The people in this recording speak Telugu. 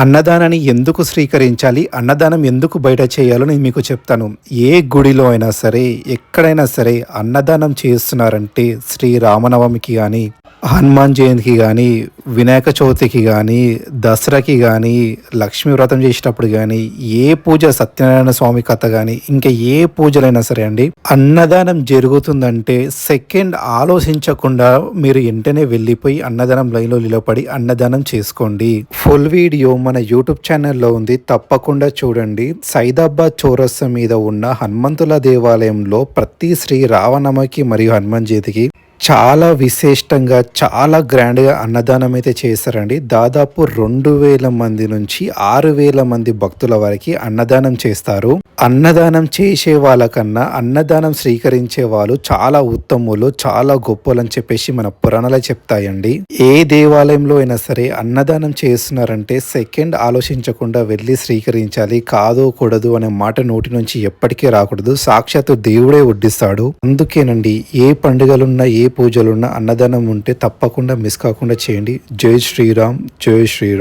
అన్నదానాన్ని ఎందుకు స్వీకరించాలి? అన్నదానం ఎందుకు బయట చేయాలో నేను మీకు చెప్తాను. ఏ గుడిలో అయినా సరే ఎక్కడైనా సరే అన్నదానం చేస్తున్నారంటే శ్రీ రామనవమికి కానీ హనుమాన్ జయంతికి కానీ వినాయక చవితికి కానీ దసరాకి కానీ లక్ష్మీ వ్రతం చేసేటప్పుడు కానీ ఏ పూజ సత్యనారాయణ స్వామి కథ కానీ ఇంకా ఏ పూజలైనా సరే అండి అన్నదానం జరుగుతుందంటే సెకండ్ ఆలోచించకుండా మీరు వెంటనే వెళ్ళిపోయి అన్నదానం లైన్లో నిలబడి అన్నదానం చేసుకోండి. ఫుల్ వీడియో మన యూట్యూబ్ ఛానల్లో ఉంది తప్పకుండా చూడండి. సైదాబాద్ చౌరస్తా మీద ఉన్న హనుమంతుల దేవాలయంలో ప్రతి శ్రీ రావణమకి మరియు హనుమాన్ జయంతికి చాలా విశిష్టంగా చాలా గ్రాండ్గా అన్నదానం అయితే చేశారండి. దాదాపు రెండు వేల మంది నుంచి ఆరు వేల మంది భక్తుల వరకు అన్నదానం చేస్తారు. అన్నదానం చేసే వాళ్ళకన్నా అన్నదానం స్వీకరించే వాళ్ళు చాలా ఉత్తములు చాలా గొప్పలు అని చెప్పేసి మన పురాణాలు చెప్తాయండి. ఏ దేవాలయంలో అయినా సరే అన్నదానం చేస్తున్నారంటే సెకండ్ ఆలోచించకుండా వెళ్ళి స్వీకరించాలి. కాదు కూడదు అనే మాట నోటి నుంచి ఎప్పటికీ రాకూడదు. సాక్షాత్తు దేవుడే వడ్డిస్తాడు. అందుకేనండి ఏ పండుగలున్నా ఏ పూజలున్న అన్నదానం ఉంటే తప్పకుండా మిస్ కాకుండా చేయండి. జై శ్రీరామ్ జై శ్రీరామ్.